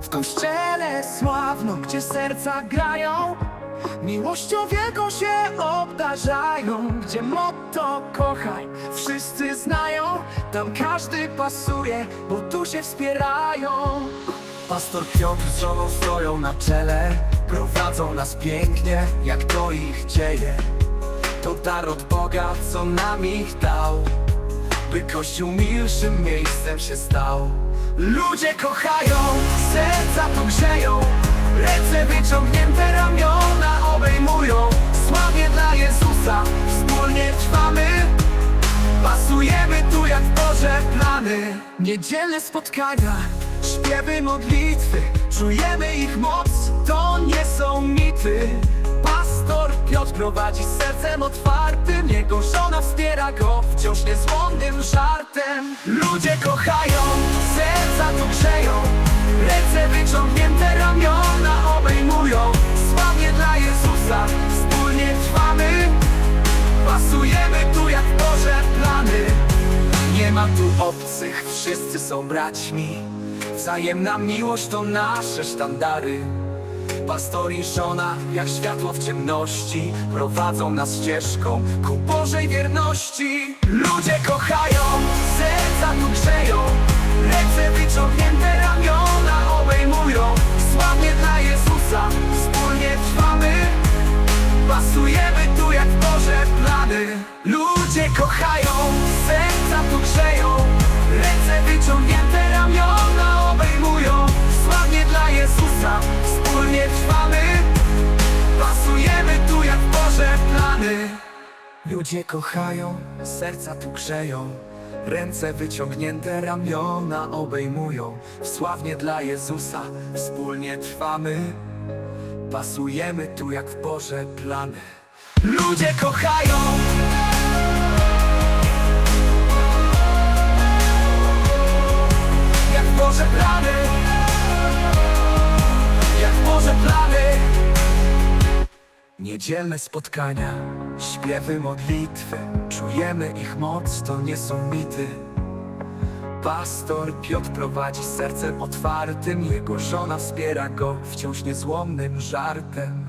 W kościele sławno, gdzie serca grają Miłością wielką się obdarzają. Gdzie motto kochaj, wszyscy znają Tam każdy pasuje, bo tu się wspierają. Pastor Piotr z żoną stoją na czele Prowadzą nas pięknie, jak to ich dzieje. To dar od Boga, co nam ich dał By Kościół milszym miejscem się stał Ludzie kochają, serca tu grzeją Ręce wyciągnięte, ramiona obejmują. Sławie dla Jezusa, wspólnie trwamy. Pasujemy tu jak w Boże plany. Niedzielne spotkania, śpiewy modlitwy. Czujemy ich moc, to nie są mity. Pastor Piotr prowadzi sercem otwartym. Jego żona wspiera go wciąż niezłomnym żartem. Ludzie kochają, serca tu grzeją. Ręce wyciągnięte, ramiona obejmują. Sławnie dla Jezusa, wspólnie trwamy. Pasujemy tu jak Boże plany. Nie ma tu obcych, wszyscy są braćmi. Wzajemna miłość to nasze sztandary. Pastor i żona, jak światło w ciemności Prowadzą nas ścieżką ku Bożej wierności. Ludzie kochają, serca tu grzeją Ludzie kochają, serca tu grzeją Ręce wyciągnięte, ramiona obejmują. Sławnie dla Jezusa, wspólnie trwamy. Pasujemy tu jak Boże plany. Ludzie kochają, serca tu grzeją Ręce wyciągnięte, ramiona obejmują. Sławnie dla Jezusa, wspólnie trwamy. Pasujemy tu jak w Boże plany. Ludzie kochają Niedzielne spotkania, śpiewy modlitwy. Czujemy ich moc, to nie są mity. Pastor Piotr prowadzi sercem otwartym Jego żona wspiera go wciąż niezłomnym żartem